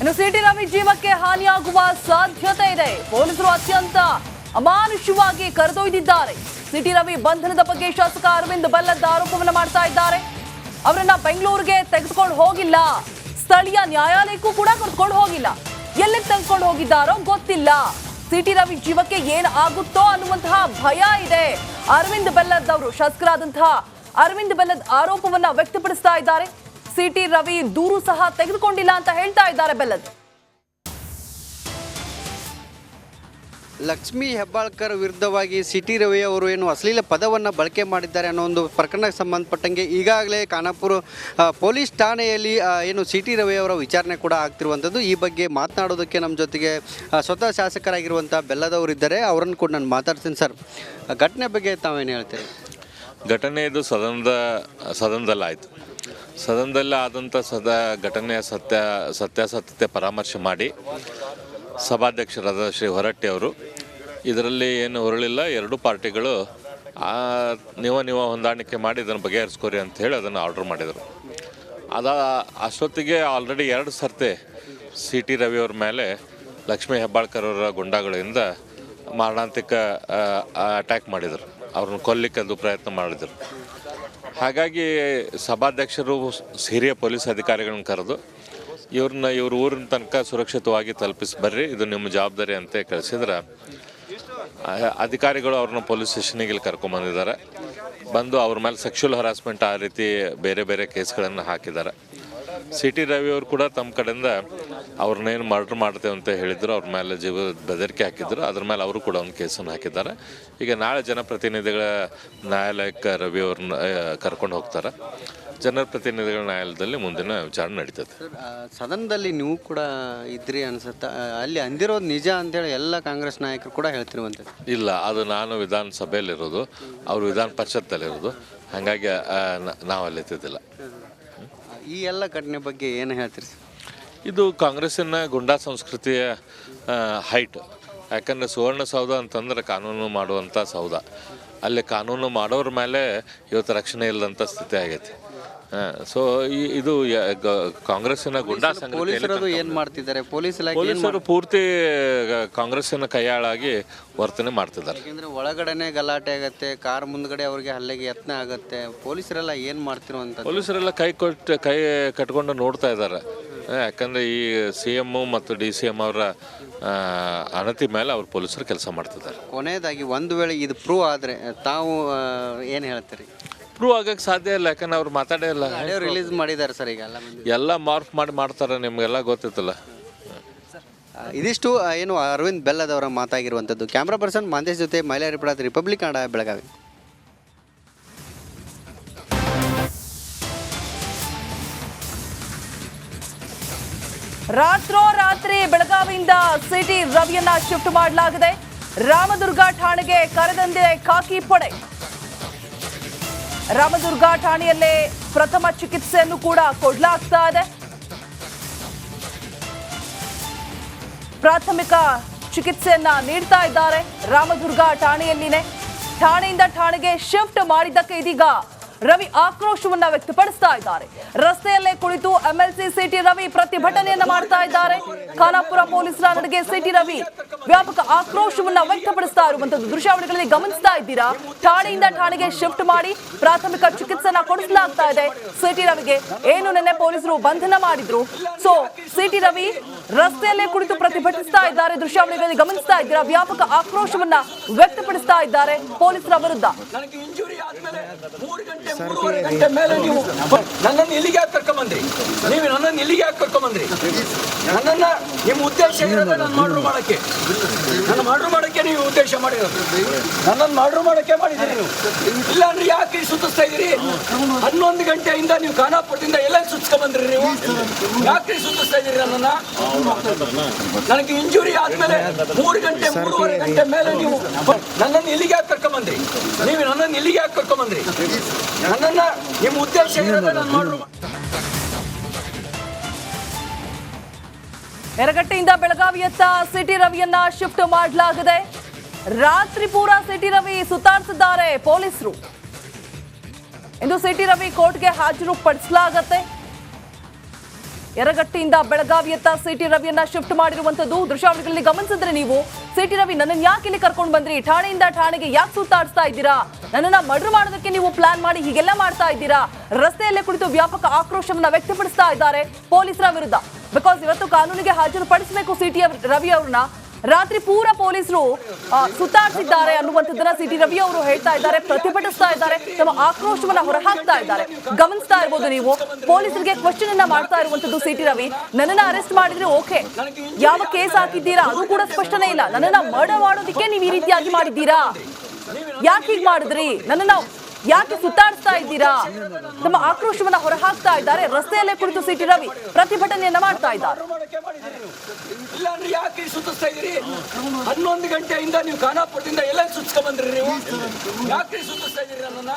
ಇನ್ನು ಸಿಟಿ ರವಿ ಜೀವಕ್ಕೆ ಹಾನಿಯಾಗುವ ಸಾಧ್ಯತೆ ಇದೆ. ಪೊಲೀಸರು ಅತ್ಯಂತ ಅಮಾನುಷವಾಗಿ ಕರೆದೊಯ್ದಿದ್ದಾರೆ. ಸಿಟಿ ರವಿ ಬಂಧನದ ಬಗ್ಗೆ ಶಾಸಕ ಅರವಿಂದ್ ಬಲ್ಲದ್ದ ಆರೋಪವನ್ನು ಮಾಡ್ತಾ ಇದ್ದಾರೆ. ಅವರನ್ನ ಬೆಂಗಳೂರಿಗೆ ತೆಗೆದುಕೊಂಡು ಹೋಗಿಲ್ಲ. ಸ್ಥಳೀಯ ನ್ಯಾಯಾಲಯಕ್ಕೂ ಕೂಡ ಕರೆದುಕೊಂಡು ಹೋಗಿಲ್ಲ. ಎಲ್ಲಿಗೆ ತೆಗೆದುಕೊಂಡು ಹೋಗಿದ್ದಾರೋ ಗೊತ್ತಿಲ್ಲ. ಸಿಟಿ ರವಿ ಜೀವಕ್ಕೆ ಏನ್ ಆಗುತ್ತೋ ಅನ್ನುವಂತಹ ಭಯ ಇದೆ. ಅರವಿಂದ್ ಬೆಲ್ಲದ್ ಅವರು ಶಾಸಕರಾದಂತಹ ಅರವಿಂದ್ ಬೆಲ್ಲದ್ ಆರೋಪವನ್ನ ವ್ಯಕ್ತಪಡಿಸ್ತಾ ಇದ್ದಾರೆ. ಸಿಟಿ ರವಿ ದೂರು ಸಹ ತೆಗೆದುಕೊಂಡಿಲ್ಲ ಅಂತ ಹೇಳ್ತಾ ಇದ್ದಾರೆ ಬೆಲ್ಲದ್. ಲಕ್ಷ್ಮೀ ಹೆಬ್ಬಾಳ್ಕರ್ ವಿರುದ್ಧವಾಗಿ ಸಿಟಿ ರವಿ ಅವರು ಏನು ಅಶ್ಲೀಲ ಪದವನ್ನು ಬಳಕೆ ಮಾಡಿದ್ದಾರೆ ಅನ್ನೋ ಒಂದು ಪ್ರಕರಣಕ್ಕೆ ಸಂಬಂಧಪಟ್ಟಂಗೆ ಈಗಾಗಲೇ ಖಾನಾಪುರ ಪೊಲೀಸ್ ಠಾಣೆಯಲ್ಲಿ ಏನು ಸಿಟಿ ರವಿ ಅವರ ವಿಚಾರಣೆ ಕೂಡ ಆಗ್ತಿರುವಂಥದ್ದು. ಈ ಬಗ್ಗೆ ಮಾತನಾಡೋದಕ್ಕೆ ನಮ್ಮ ಜೊತೆಗೆ ಸ್ವತಃ ಶಾಸಕರಾಗಿರುವಂಥ ಬೆಲ್ಲದವರಿದ್ದಾರೆ. ಅವರನ್ನು ಕೂಡ ನಾನು ಮಾತಾಡ್ತೀನಿ ಸರ್. ಘಟನೆ ಬಗ್ಗೆ ತಾವೇನು ಹೇಳ್ತೀರಿ? ಘಟನೆ ಇದು ಸದನದ, ಸದನದಲ್ಲಾಯಿತು. ಸದನದಲ್ಲಿ ಆದಂಥ ಸದ, ಘಟನೆಯ ಸತ್ಯ, ಸತ್ಯಾಸತ್ಯತೆ ಪರಾಮರ್ಶೆ ಮಾಡಿ ಸಭಾಧ್ಯಕ್ಷರಾದ ಶ್ರೀ ಹೊರಟ್ಟಿ ಅವರು, ಇದರಲ್ಲಿ ಏನು ಹೊರಳಿಲ್ಲ ಎರಡೂ ಪಾರ್ಟಿಗಳು ಆ ನೀವ ನೀವ ಹೊಂದಾಣಿಕೆ ಮಾಡಿ ಇದನ್ನು ಬಗೆಹರಿಸ್ಕೊರಿ ಅಂತ ಹೇಳಿ ಅದನ್ನು ಆರ್ಡರ್ ಮಾಡಿದರು. ಅದ ಅಷ್ಟೊತ್ತಿಗೆ ಆಲ್ರೆಡಿ ಎರಡು ಸರ್ತೆ ಸಿ ಟಿ ರವಿಯವ್ರ ಮೇಲೆ ಲಕ್ಷ್ಮೀ ಹೆಬ್ಬಾಳ್ಕರ್ ಅವರ ಗುಂಡಾಗಳಿಂದ ಮಾರಣಾಂತಿಕ ಅಟ್ಯಾಕ್ ಮಾಡಿದರು. ಅವ್ರನ್ನ ಕೊಲ್ಲಿಕ್ಕೆ ಅದು ಪ್ರಯತ್ನ ಮಾಡಿದರು. ಹಾಗಾಗಿ ಸಭಾಧ್ಯಕ್ಷರು ಹಿರಿಯ ಪೊಲೀಸ್ ಅಧಿಕಾರಿಗಳನ್ನ ಕರೆದು, ಇವ್ರನ್ನ ಇವ್ರ ಊರಿನ ತನಕ ಸುರಕ್ಷಿತವಾಗಿ ತಲುಪಿಸಿ ಬರ್ರಿ, ಇದು ನಿಮ್ಮ ಜವಾಬ್ದಾರಿ ಅಂತ ಕಳಿಸಿದ್ರೆ. ಅಧಿಕಾರಿಗಳು ಅವ್ರನ್ನ ಪೊಲೀಸ್ ಸ್ಟೇಷನಿಗೆ ಇಲ್ಲಿ ಕರ್ಕೊಂಬಂದಿದ್ದಾರೆ ಬಂದು ಅವ್ರ ಮೇಲೆ ಸೆಕ್ಷುವಲ್ ಹರಾಸ್ಮೆಂಟ್ ಆ ರೀತಿ ಬೇರೆ ಬೇರೆ ಕೇಸ್ಗಳನ್ನು ಹಾಕಿದ್ದಾರೆ. ಸಿ ಟಿ ರವಿ ಅವರು ಕೂಡ ತಮ್ಮ ಕಡೆಯಿಂದ ಅವ್ರನ್ನೇನು ಮರ್ಡರ್ ಮಾಡ್ತೇವೆ ಅಂತ ಹೇಳಿದ್ರು ಅವ್ರ ಮೇಲೆ ಜೀವ ಬೆದರಿಕೆ ಹಾಕಿದ್ರು. ಅದ್ರ ಮೇಲೆ ಅವರು ಕೂಡ ಒಂದು ಕೇಸನ್ನು ಹಾಕಿದ್ದಾರೆ. ಈಗ ನಾಳೆ ಜನಪ್ರತಿನಿಧಿಗಳ ನ್ಯಾಯಾಲಯಕ್ಕೆ ರವಿ ಅವ್ರನ್ನ ಕರ್ಕೊಂಡು ಹೋಗ್ತಾರೆ. ಜನಪ್ರತಿನಿಧಿಗಳ ನ್ಯಾಯಾಲಯದಲ್ಲಿ ಮುಂದಿನ ವಿಚಾರಣೆ ನಡೀತದೆ. ಸದನದಲ್ಲಿ ನೀವು ಕೂಡ ಇದ್ರಿ ಅನ್ಸುತ್ತಾ? ಅಲ್ಲಿ ಅಂದಿರೋದು ನಿಜ ಅಂತೇಳಿ ಎಲ್ಲ ಕಾಂಗ್ರೆಸ್ ನಾಯಕರು ಕೂಡ ಹೇಳ್ತಿರುವಂತೆ ಇಲ್ಲ ಅದು ನಾನು ವಿಧಾನಸಭೆಯಲ್ಲಿರೋದು ಅವರು ವಿಧಾನ ಪರಿಷತ್ತಲ್ಲಿರೋದು. ಹಾಗಾಗಿ ನಾವು ಅಲ್ಲಿ ಎತ್ತಿದ್ದಿಲ್ಲ. ಈ ಎಲ್ಲ ಘಟನೆ ಬಗ್ಗೆ ಏನು ಹೇಳ್ತೀರಿ ಇದು ಕಾಂಗ್ರೆಸ್ಸಿನ ಗುಂಡಾ ಸಂಸ್ಕೃತಿಯ ಹೈಟ್. ಯಾಕಂದರೆ ಸುವರ್ಣಸೌಧ ಅಂತಂದ್ರೆ ಕಾನೂನು ಮಾಡುವಂಥ ಸೌಧ. ಅಲ್ಲಿ ಕಾನೂನು ಮಾಡೋರ ಮೇಲೆ ಇವತ್ತು ರಕ್ಷಣೆ ಇಲ್ಲದಂಥ ಸ್ಥಿತಿ ಆಗೈತಿ. ಸೊ ಇದು ಕಾಂಗ್ರೆಸ್ಸಿನ ಗುಂಡಾ ಸಂಘಟನೆ ಏನು ಮಾಡ್ತಿದ್ದಾರೆ? ಪೊಲೀಸ್ ಪೊಲೀಸರು ಪೂರ್ತಿ ಕಾಂಗ್ರೆಸ್ಸಿನ ಕೈಯಾಳಾಗಿ ವರ್ತನೆ ಮಾಡ್ತಿದ್ದಾರೆ. ಯಾಕೆಂದ್ರೆ ಒಳಗಡೆನೆ ಗಲಾಟೆ ಆಗತ್ತೆ ಕಾರ್ ಮುಂದ್ಗಡೆ ಅವ್ರಿಗೆ ಹಲ್ಲೆಗೆ ಯತ್ನ ಆಗತ್ತೆ. ಪೊಲೀಸರೆಲ್ಲ ಏನು ಮಾಡ್ತಿರುವಂತ ಪೊಲೀಸರೆಲ್ಲ ಕೈ ಕೊಟ್ಟು ಕೈ ಕಟ್ಕೊಂಡು ನೋಡ್ತಾ ಇದ್ದಾರೆ. ಯಾಕಂದರೆ ಈ ಸಿ ಎಮ್ಮು ಮತ್ತು ಡಿ ಸಿ ಎಂ ಅವರ ಅಣತಿ ಅನತಿ ಮೇಲೆ ಅವ್ರು ಪೊಲೀಸರು ಕೆಲಸ ಮಾಡ್ತಿದ್ದಾರೆ. ಕೊನೆಯದಾಗಿ ಒಂದು ವೇಳೆ ಇದು ಪ್ರೂವ್ ಆದರೆ ತಾವು ಏನು ಹೇಳ್ತೀರಿ? ಪ್ರೂವ್ ಆಗಕ್ಕೆ ಸಾಧ್ಯ ಇಲ್ಲ ಯಾಕಂದ್ರೆ ಅವ್ರು ಮಾತಾಡೇ ಇಲ್ಲ. ರಿಲೀಸ್ ಮಾಡಿದ್ದಾರೆ ಸರ್ ಈಗ ಎಲ್ಲ ಮಾರ್ಫ್ ಮಾಡಿ ಮಾಡ್ತಾರೆ ನಿಮಗೆಲ್ಲ ಗೊತ್ತಿತ್ತಲ್ಲ. ಇದಿಷ್ಟು ಏನು ಅರವಿಂದ್ ಬೆಲ್ಲದವರ ಮಾತಾಗಿರುವಂಥದ್ದು. ಕ್ಯಾಮ್ರಾ ಪರ್ಸನ್ ಮಾಂದೇಶ್ ಜೊತೆ ಮಹಿಳೆಯರಿಪಡಾದ ಪಡಾದ ರಿಪಬ್ಲಿಕ್ ಕನ್ನಡ ಬೆಳಗಾವಿ. ರಾತ್ರೋರಾತ್ರಿ ಬೆಳಗಾವಿಯಿಂದ ಸಿಟಿ ರವಿಯನ್ನ ಶಿಫ್ಟ್ ಮಾಡಲಾಗಿದೆ. ರಾಮದುರ್ಗ ಠಾಣೆಗೆ ಕರೆದಂದೆ ಖಾಕಿ ಪಡೆ. ರಾಮದುರ್ಗ ಠಾಣೆಯಲ್ಲೇ ಪ್ರಥಮ ಚಿಕಿತ್ಸೆಯನ್ನು ಕೂಡ ಕೊಡಲಾಗ್ತಾ ಇದೆ. ಪ್ರಾಥಮಿಕ ಚಿಕಿತ್ಸೆಯನ್ನ ನೀಡ್ತಾ ಇದ್ದಾರೆ ರಾಮದುರ್ಗ ಠಾಣೆಯಲ್ಲಿನೇ. ಠಾಣೆಯಿಂದ ಠಾಣೆಗೆ ಶಿಫ್ಟ್ ಮಾಡಿದ್ದಕ್ಕೆ ಇದೀಗ ರವಿ ಆಕ್ರೋಶವನ್ನ ವ್ಯಕ್ತಪಡಿಸ್ತಾ ಇದ್ದಾರೆ. ರಸ್ತೆಯಲ್ಲೇ ಕುಳಿತು ಎಂಎಲ್ಸಿ ಸಿಟಿ ರವಿ ಪ್ರತಿಭಟನೆಯನ್ನ ಮಾಡ್ತಾ ಇದ್ದಾರೆ. ಖಾನಾಪುರ ಪೊಲೀಸರ ನಡೆಗೆ ಸಿಟಿ ರವಿ ವ್ಯಾಪಕ ಆಕ್ರೋಶವನ್ನ ವ್ಯಕ್ತಪಡಿಸ್ತಾ ಇರುವಂತದ್ದು ದೃಶ್ಯಾವಳಿಗಳಲ್ಲಿ ಗಮನಿಸ್ತಾ ಇದ್ದೀರಾ? ಠಾಣೆಯಿಂದ ಠಾಣೆಗೆ ಶಿಫ್ಟ್ ಮಾಡಿ ಪ್ರಾಥಮಿಕ ಚಿಕಿತ್ಸೆನ ಕೊಡಿಸಲಾಗ್ತಾ ಇದೆ. ಸಿಟಿ ರವಿಗೆ ಏನು ನಿನ್ನೆ ಪೊಲೀಸರು ಬಂಧನ ಮಾಡಿದ್ರು? ಸೊ ಸಿಟಿ ರವಿ ರಸ್ತೆಯಲ್ಲೇ ಕುಳಿತು ಪ್ರತಿಭಟಿಸ್ತಾ ಇದ್ದಾರೆ. ದೃಶ್ಯಾವಳಿಗಳಲ್ಲಿ ಗಮನಿಸ್ತಾ ಇದ್ದೀರಾ? ವ್ಯಾಪಕ ಆಕ್ರೋಶವನ್ನ ವ್ಯಕ್ತಪಡಿಸ್ತಾ ಇದ್ದಾರೆ ಪೊಲೀಸರ ವಿರುದ್ಧ. ಗಂಟೆ ಮೂರುವರೆ ಗಂಟೆ ಮೇಲೆ ನೀವು ನನ್ನನ್ನು ಇಲ್ಲಿಗೆ ಯಾಕೆ ಕರ್ಕೊಂಬಂದ್ರಿ? ನೀವು ನನ್ನನ್ನು ಇಲ್ಲಿಗೆ ಯಾಕೆ ಕರ್ಕೊಂಬಂದ್ರಿ? ನನ್ನನ್ನ ನಿಮ್ಮ ಉದ್ದೇಶ ಇರೋದೇ ನನ್ನ ಮಾಡ್ರು ಮಾಡಕ್ಕೆ. ನನ್ನ ಮಾಡ್ರು ಮಾಡಕ್ಕೆ ನೀವು ಉದ್ದೇಶ ಮಾಡಿರೋದು. ನನ್ನನ್ನು ಮಾಡ್ರು ಮಾಡಕ್ಕೆ ಮಾಡಿದ್ದೀರಿ ನೀವು. ಇಲ್ಲ ಅಂದ್ರೆ ಯಾಕೆ ಸುತ್ತಿಸ್ತಾ ಇದ್ದೀರಿ? ಹನ್ನೊಂದು ಗಂಟೆಯಿಂದ ನೀವು ಖಾನಾಪುರದಿಂದ ಎಲ್ಲ ಸುತ್ತಿಸ್ಕೊಂಬಂದ್ರಿ ನೀವು? ಯಾಕೆ ಸುತ್ತಿಸ್ತಾ ಇದ್ದೀರಿ ನನ್ನನ್ನ? ನನಗೆ ಇಂಜುರಿ ಆದ್ಮೇಲೆ ಮೂರು ಗಂಟೆ ಮೂರುವರೆ ಗಂಟೆ ಮೇಲೆ ನೀವು ನನ್ನನ್ನು ಇಲ್ಲಿಗೆ ಯಾಕೆ ಕರ್ಕೊಂಬಂದ್ರಿ? ನೀವು ನನ್ನನ್ನು ಇಲ್ಲಿಗೆ ಯಾಕೆ ಕರ್ಕೊಂಬಂದ್ರಿ ನನ್ನನ್ನ ನಿಮ್ಮ ಉದ್ದೇಶ ಇರೋದೇ ನಾನು ಮಾಡ್ರು. ಎರಗಟ್ಟೆಯಿಂದ ಬೆಳಗಾವಿಯತ್ತ ಸಿಟಿ ರವಿಯನ್ನ ಶಿಫ್ಟ್ ಮಾಡಲಾಗಿದೆ. ರಾತ್ರಿ ಪೂರ ಸಿಟಿ ರವಿ ಸುತ್ತಾಡ್ತಿದ್ದಾರೆ ಪೊಲೀಸರು. ಇಂದು ಸಿಟಿ ರವಿ ಕೋರ್ಟ್ಗೆ ಹಾಜರು ಪಡಿಸಲಾಗತ್ತೆ. ಯರಗಟ್ಟಿಯಿಂದ ಬೆಳಗಾವಿಯತ್ತ ಸಿಟಿ ರವಿಯನ್ನ ಶಿಫ್ಟ್ ಮಾಡಿರುವಂತದ್ದು ದೃಶ್ಯಾವಳಿಗಳಲ್ಲಿ ಗಮನಿಸಿದ್ರೆ ನೀವು ಸಿಟಿ ರವಿ ನನ್ನನ್ನು ಯಾಕೆ ಇಲ್ಲಿ ಕರ್ಕೊಂಡು ಬಂದ್ರಿ? ಠಾಣೆಯಿಂದ ಠಾಣೆಗೆ ಯಾಕೆ ಸುತ್ತಾಡಿಸ್ತಾ ಇದ್ದೀರಾ? ನನ್ನನ್ನ ಮರ್ಡರ್ ಮಾಡೋದಕ್ಕೆ ನೀವು ಪ್ಲಾನ್ ಮಾಡಿ ಹೀಗೆಲ್ಲ ಮಾಡ್ತಾ ಇದ್ದೀರಾ? ರಸ್ತೆಯಲ್ಲೇ ಕುಳಿತು ವ್ಯಾಪಕ ಆಕ್ರೋಶವನ್ನ ವ್ಯಕ್ತಪಡಿಸ್ತಾ ಇದ್ದಾರೆ ಪೊಲೀಸರ ವಿರುದ್ಧ. ಬಿಕಾಸ್ ಇವತ್ತು ಕಾನೂನಿಗೆ ಹಾಜರುಪಡಿಸಬೇಕು ಸಿಟಿ ರವಿ ಅವ್ರನ್ನ. ರಾತ್ರಿ ಪೂರ ಪೊಲೀಸರು ಸುತ್ತಾಡ್ತಿದ್ದಾರೆ ಅನ್ನುವಂಥದ್ದನ್ನ ಸಿಟಿ ರವಿ ಅವರು ಹೇಳ್ತಾ ಇದ್ದಾರೆ, ಪ್ರತಿಭಟಿಸ್ತಾ ಇದ್ದಾರೆ, ತಮ್ಮ ಆಕ್ರೋಶವನ್ನ ಹೊರಹಾಕ್ತಾ ಇದ್ದಾರೆ. ಗಮನಿಸ್ತಾ ಇರ್ಬೋದು ನೀವು, ಪೊಲೀಸರಿಗೆ ಕ್ವಶನ್ ಅನ್ನ ಮಾಡ್ತಾ ಇರುವಂತದ್ದು ಸಿಟಿ ರವಿ. ನನ್ನನ್ನ ಅರೆಸ್ಟ್ ಮಾಡಿದ್ರೆ ಓಕೆ ಯಾವ ಕೇಸ್ ಹಾಕಿದ್ದೀರಾ? ಅದು ಕೂಡ ಸ್ಪಷ್ಟನೆ ಇಲ್ಲ. ನನ್ನನ್ನ ಮರ್ಡರ್ ಮಾಡೋದಕ್ಕೆ ನೀವು ಈ ರೀತಿಯಾಗಿ ಮಾಡಿದ್ದೀರಾ? ಯಾಕೆ ಹೀಗೆ ಮಾಡಿದ್ರಿ? ನನ್ನನ್ನ ಯಾಕೆ ಸುತ್ತಾಡಿಸ್ತಾ ಇದ್ದೀರಾ? ತಮ್ಮ ಆಕ್ರೋಶವನ್ನ ಹೊರಹಾಕ್ತಾ ಇದ್ದಾರೆ. ರಸ್ತೆಯಲ್ಲೇ ಕುಳಿತು ಸಿಟಿ ರವಿ ಪ್ರತಿಭಟನೆಯನ್ನ ಮಾಡ್ತಾ ಇದ್ದಾರೆ. ಮಾಡಕ್ಕೆ ಇಲ್ಲ ಅಂದ್ರೆ ಯಾಕೆ ಸುತ್ತಿಸ್ತಾ ಇದ್ದೀರಿ? ಹನ್ನೊಂದು ಗಂಟೆಯಿಂದ ನೀವು ಖಾನಾಪುರದಿಂದ ಎಲ್ಲ ಸುತ್ತಿಸ್ಕೊಂಡ್ ಬಂದ್ರಿ ನೀವು. ಯಾಕೆ ಸುತ್ತಿಸ್ತಾ ಇದ್ದೀರಿ ನನ್ನ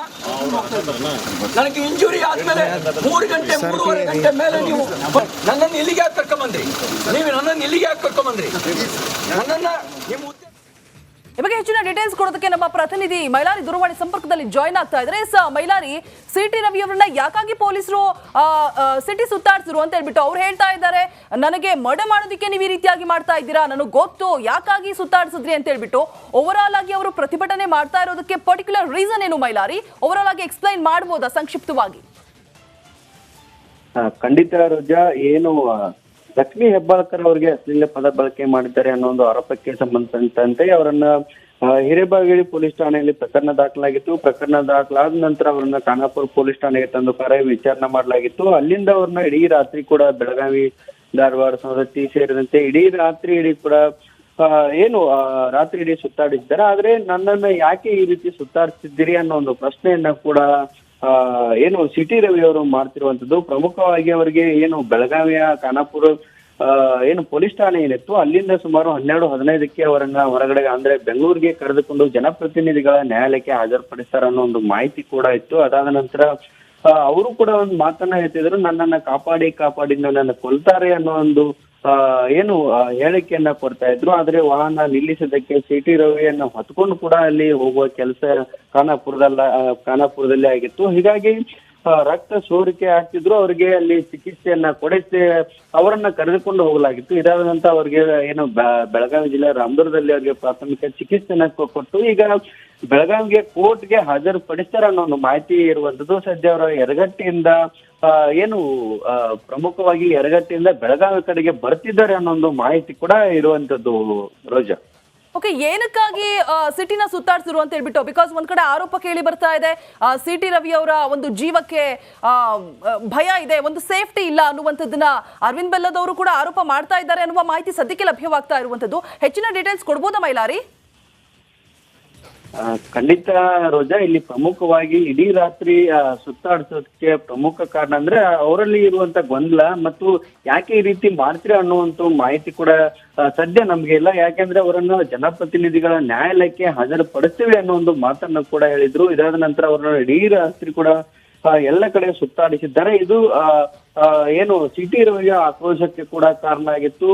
ನನಗೆ ಇಂಜುರಿ ಆದ್ಮೇಲೆ ಮೂರು ಗಂಟೆ, ಮೂರುವರೆ ಗಂಟೆ ಮೇಲೆ ನೀವು ನನ್ನನ್ನು ಇಲ್ಲಿಗೆ ಯಾಕೆ ಕರ್ಕೊಂಬಂದ್ರಿ? ನೀವು ನನ್ನನ್ನು ಇಲ್ಲಿಗೆ ಯಾಕೆ ಕರ್ಕೊಂಬಂದ್ರಿ? ನನ್ನನ್ನ ನಿಮ್ಮ ಬಗ್ಗೆ ಹೆಚ್ಚಿನ ಡೀಟೇಲ್ಸ್ ಕೊಡೋದಕ್ಕೆ ನಮ್ಮ ಪ್ರತಿನಿಧಿ ಮೈಲಾರಿ ದೂರವಾಣಿ ಸಂಪರ್ಕದಲ್ಲಿ ಜಾಯ್ನ್ ಆಗ್ತಾ ಇದ್ದಾರೆ. ಸರ್ ಮೈಲಾರಿ ಸಿಟಿ ರವಿ ಅವರನ್ನ ಯಾಕಾಗಿ ಪೊಲೀಸರು ಸಿಟಿ ಸುತ್ತಾಡಿಸಿದ್ರು ಅಂತ ಹೇಳ್ಬಿಟ್ಟು ಅವ್ರು ಹೇಳ್ತಾ ಇದ್ದಾರೆ. ನನಗೆ ಮರ್ಡ ಮಾಡೋದಕ್ಕೆ ನೀವು ಈ ರೀತಿಯಾಗಿ ಮಾಡ್ತಾ ಇದ್ದೀರಾ? ನನಗೆ ಗೊತ್ತು, ಯಾಕಾಗಿ ಸುತ್ತಾಡಿಸಿದ್ರಿ ಅಂತ ಹೇಳ್ಬಿಟ್ಟು ಓವರ್ ಆಲ್ ಆಗಿ ಅವರು ಪ್ರತಿಭಟನೆ ಮಾಡ್ತಾ ಇರೋದಕ್ಕೆ ಪರ್ಟಿಕ್ಯುಲರ್ ರೀಸನ್ ಏನು ಮೈಲಾರಿ? ಓವರ್ ಆಲ್ ಆಗಿ ಎಕ್ಸ್ಪ್ಲೈನ್ ಮಾಡ್ಬೋದಾ ಸಂಕ್ಷಿಪ್ತವಾಗಿ? ಖಂಡಿತ ರುಜಾ, ಏನು ಲಕ್ಷ್ಮೀ ಹೆಬ್ಬಾಳ್ಕರ್ ಅವರಿಗೆ ಅಶ್ಲೀಲ ಪದ ಬಳಕೆ ಮಾಡಿದ್ದಾರೆ ಅನ್ನೋ ಒಂದು ಆರೋಪಕ್ಕೆ ಸಂಬಂಧಿಸಿದಂತೆ ಅವರನ್ನ ಹಿರೇಬಾಗಿಳಿ ಪೊಲೀಸ್ ಠಾಣೆಯಲ್ಲಿ ಪ್ರಕರಣ ದಾಖಲಾಗಿತ್ತು. ಪ್ರಕರಣ ದಾಖಲಾದ ನಂತರ ಅವರನ್ನ ಖಾನಾಪುರ ಪೊಲೀಸ್ ಠಾಣೆಗೆ ತಂದು ಕರೆ ವಿಚಾರಣೆ ಮಾಡಲಾಗಿತ್ತು. ಅಲ್ಲಿಂದ ಅವ್ರನ್ನ ಇಡೀ ರಾತ್ರಿ ಕೂಡ ಬೆಳಗಾವಿ, ಧಾರವಾಡ ಸವದತ್ತಿ ಸೇರಿದಂತೆ ಇಡೀ ರಾತ್ರಿ ಇಡೀ ಕೂಡ ಏನು ರಾತ್ರಿ ಇಡೀ ಸುತ್ತಾಡಿದ್ದಾರೆ ಆದ್ರೆ ನನ್ನನ್ನ ಯಾಕೆ ಈ ರೀತಿ ಸುತ್ತಾಡ್ತಿದ್ದೀರಿ ಅನ್ನೋ ಒಂದು ಪ್ರಶ್ನೆಯನ್ನ ಕೂಡ ಏನು ಸಿಟಿ ರವಿ ಅವರು ಮಾಡ್ತಿರುವಂತದ್ದು ಪ್ರಮುಖವಾಗಿ ಅವರಿಗೆ ಏನು ಬೆಳಗಾವಿಯ ಖಾನಾಪುರ ಏನು ಪೊಲೀಸ್ ಠಾಣೆ ಏನಿತ್ತು ಅಲ್ಲಿಂದ ಸುಮಾರು ಹನ್ನೆರಡು, ಹದಿನೈದಕ್ಕೆ ಅವರನ್ನ ಹೊರಗಡೆ ಅಂದ್ರೆ ಬೆಂಗಳೂರಿಗೆ ಕರೆದುಕೊಂಡು ಜನಪ್ರತಿನಿಧಿಗಳ ನ್ಯಾಯಾಲಯಕ್ಕೆ ಹಾಜರುಪಡಿಸ್ತಾರ ಅನ್ನೋ ಒಂದು ಮಾಹಿತಿ ಕೂಡ ಇತ್ತು. ಅದಾದ ನಂತರ ಅವರು ಕೂಡ ಒಂದು ಮಾತನ್ನ ಹೇಳ್ತಿದ್ರು, ನನ್ನನ್ನ ಕಾಪಾಡಿ ಕಾಪಾಡಿ ನನ್ನನ್ನು ಕೊಲ್ತಾರೆ ಅನ್ನೋ ಒಂದು ಏನು ಹೇಳಿಕೆಯನ್ನ ಕೊಡ್ತಾ ಇದ್ರು. ಆದ್ರೆ ವಾಹನ ನಿಲ್ಲಿಸೋದಕ್ಕೆ ಸಿಟಿ ರವಿಯನ್ನ ಹೊತ್ಕೊಂಡು ಕೂಡ ಅಲ್ಲಿ ಹೋಗುವ ಕೆಲಸ ಖಾನಾಪುರದಲ್ಲ ಖಾನಾಪುರದಲ್ಲಿ ಆಗಿತ್ತು. ಹೀಗಾಗಿ ರಕ್ತ ಸೋರಿಕೆ ಆಗ್ತಿದ್ರು ಅವರಿಗೆ ಅಲ್ಲಿ ಚಿಕಿತ್ಸೆಯನ್ನ ಕೊಡಿಸಿ ಅವರನ್ನ ಕರೆದುಕೊಂಡು ಹೋಗಲಾಗಿತ್ತು. ಇದಾದ ನಂತರ ಅವರಿಗೆ ಏನು ಬೆಳಗಾವಿ ಜಿಲ್ಲೆ ರಾಮದುರ್ಗದಲ್ಲಿ ಅವರಿಗೆ ಪ್ರಾಥಮಿಕ ಚಿಕಿತ್ಸೆನ ಕೊಟ್ಟು ಈಗ ಬೆಳಗಾವಿಗೆ ಕೋರ್ಟ್ಗೆ ಹಾಜರುಪಡಿಸ್ತಾರ ಅನ್ನೋ ಒಂದು ಮಾಹಿತಿ ಇರುವಂತದ್ದು ಸದ್ಯ ಅವರ ಎರಗಟ್ಟಿಯಿಂದ ಏನು ಪ್ರಮುಖವಾಗಿ ಎರಗಟ್ಟಿಯಿಂದ ಬೆಳಗಾವಿ ಕಡೆಗೆ ಬರ್ತಿದ್ದಾರೆ ಅನ್ನೋ ಒಂದು ಮಾಹಿತಿ ಕೂಡ ಇರುವಂತದ್ದು ರೋಜಾ. ಓಕೆ ಏನಕ್ಕಾಗಿ ಸಿಟಿನ ಸುತ್ತಾಡ್ಸಿರು ಅಂತ ಹೇಳ್ಬಿಟ್ಟು ಬಿಕಾಸ್ ಒಂದ್ ಕಡೆ ಆರೋಪ ಕೇಳಿ ಬರ್ತಾ ಇದೆ. ಸಿಟಿ ರವಿ ಅವರ ಒಂದು ಜೀವಕ್ಕೆ ಭಯ ಇದೆ, ಒಂದು ಸೇಫ್ಟಿ ಇಲ್ಲ ಅನ್ನುವಂಥದ್ದನ್ನ ಅರವಿಂದ್ ಬೆಲ್ಲದವರು ಕೂಡ ಆರೋಪ ಮಾಡ್ತಾ ಇದ್ದಾರೆ ಅನ್ನುವ ಮಾಹಿತಿ ಸದ್ಯಕ್ಕೆ ಲಭ್ಯವಾಗ್ತಾ ಇರುವಂತದ್ದು ಹೆಚ್ಚಿನ ಡೀಟೇಲ್ಸ್ ಕೊಡ್ಬೋದಾ ಮೈಲಾರಿ? ಖಂಡಿತ ರೋಜಾ ಇಲ್ಲಿ ಪ್ರಮುಖವಾಗಿ ಇಡೀ ರಾತ್ರಿ ಸುತ್ತಾಡಿಸೋದಕ್ಕೆ ಪ್ರಮುಖ ಕಾರಣ ಅಂದ್ರೆ ಅವರಲ್ಲಿ ಇರುವಂತ ಗೊಂದಲ ಮತ್ತು ಯಾಕೆ ಈ ರೀತಿ ಮಾಡ್ತೀರಾ ಅನ್ನುವಂತ ಮಾಹಿತಿ ಕೂಡ ಸದ್ಯ ನಮ್ಗೆ ಇಲ್ಲ. ಯಾಕೆಂದ್ರೆ ಅವರನ್ನ ಜನಪ್ರತಿನಿಧಿಗಳ ನ್ಯಾಯಾಲಯಕ್ಕೆ ಹಾಜರುಪಡಿಸ್ತೀವಿ ಅನ್ನೋ ಒಂದು ಮಾತನ್ನ ಕೂಡ ಹೇಳಿದ್ರು. ಇದಾದ ನಂತರ ಅವರನ್ನ ಇಡೀ ರಾತ್ರಿ ಕೂಡ ಎಲ್ಲ ಕಡೆ ಸುತ್ತಾಡಿಸಿದ್ದಾರೆ. ಇದು ಏನು ಸಿಟಿ ರವಿಯ ಆಕ್ರೋಶಕ್ಕೆ ಕೂಡ ಕಾರಣ ಆಗಿತ್ತು.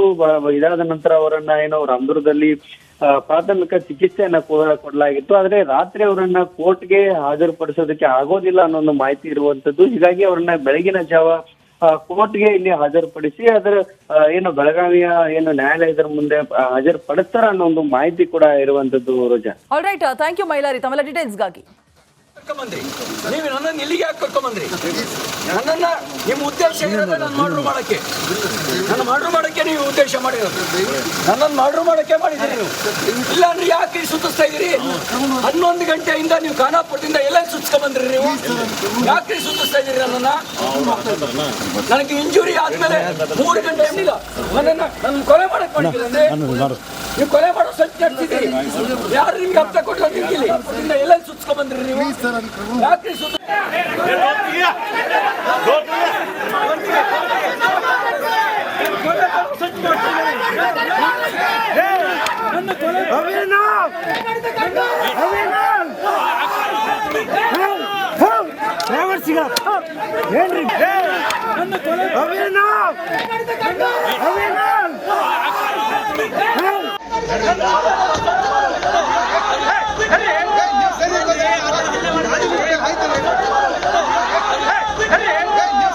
ಇದಾದ ನಂತರ ಅವರನ್ನ ಏನೋ ರಾಮದುರ್ಗದಲ್ಲಿ ಆ, ಪ್ರಾಥಮಿಕ ಚಿಕಿತ್ಸೆಯನ್ನ ಕೂಡ ಕೊಡಲಾಗಿತ್ತು. ಆದ್ರೆ ರಾತ್ರಿ ಅವರನ್ನ ಕೋರ್ಟ್ಗೆ ಹಾಜರುಪಡಿಸೋದಕ್ಕೆ ಆಗೋದಿಲ್ಲ ಅನ್ನೋ ಒಂದು ಮಾಹಿತಿ ಇರುವಂತದ್ದು. ಹೀಗಾಗಿ ಅವರನ್ನ ಬೆಳಗಿನ ಜಾವ ಕೋರ್ಟ್ಗೆ ಇಲ್ಲಿ ಹಾಜರುಪಡಿಸಿ ಅದರ ಏನು ಬೆಳಗಾವಿಯ ಏನು ನ್ಯಾಯಾಲಯದ ಮುಂದೆ ಹಾಜರು ಹಾಜರುಪಡಿಸ್ತಾರ ಅನ್ನೋ ಒಂದು ಮಾಹಿತಿ ಕೂಡ ಇರುವಂತದ್ದು, Roja. All right thank you Mailari. ತಮ್ಮೆಲ್ಲ ಡೀಟೇಲ್ಸ್ಗಾಗಿ ಕರ್ಕೊಂಬಂದ್ರಿ. ನೀವು ನನ್ನನ್ನು ಇಲ್ಲಿಗೆ ಯಾಕೆ ಕರ್ಕೊಂಬಂದ್ರಿ? ನನ್ನನ್ನ ನಿಮ್ಮ ಉದ್ದೇಶ ಇರೋದೇ ನನ್ನ ಮಾಡ್ರು ಮಾಡಕ್ಕೆ. ನನ್ನ ಮಾಡ್ರು ಮಾಡಕ್ಕೆ ನೀವು ಉದ್ದೇಶ ಮಾಡಿರೋದು. ನನ್ನನ್ನು ಮಾಡ್ರು ಮಾಡಕ್ಕೆ ಮಾಡಿದ್ದೀರಿ ನೀವು. ಇಲ್ಲ ಅಂದ್ರೆ ಯಾಕೆ ಸುತ್ತಿಸ್ತಾ ಇದ್ದೀರಿ? ಹನ್ನೊಂದು ಗಂಟೆಯಿಂದ ನೀವು ಖಾನಾಪುರದಿಂದ ಎಲ್ಲ ಸುತ್ತಿಸ್ಕೊಂಡ್ ಬಂದ್ರಿ ನೀವು? ಯಾಕೆ ಸುತ್ತಿಸ್ತಾ ಇದ್ದೀರಿ ನನ್ನನ್ನ? ನನಗೆ ಇಂಜುರಿ ಆದ್ಮೇಲೆ ಮೂರು ಗಂಟೆ ಇಲ್ಲ ನನ್ನನ್ನ ನನ್ನ ಕೊಲೆ ಮಾಡಕ್ ಮಾಡಿದ್ದೀರಿ ನೀವು ಕೊಲೆ ಮಾಡೋ ಸಂಚು ನಡೆಸಿದ್ದೀರಿ ಯಾರು ನಿಮ್ಗೆ ಹಪ್ತ ಕೊಟ್ಟು ಇಲ್ಲಿ ಎಲ್ಲ ಸುತ್ತಿಸ್ಕೊಂಡ್ ಬಂದ್ರಿ ನೀವು? ಯಾಕೆ ಸುತ್ತ ಏನ್ರಿ ಅವೇನೋ ಅವೇನೋ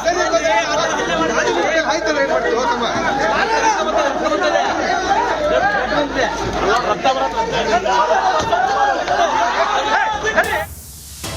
ಸರಿ ಆಯ್ತಲ್ಲ ಏನ್ ಮಾಡ್ತೀವಿ ಹೋಗಮ್ಮ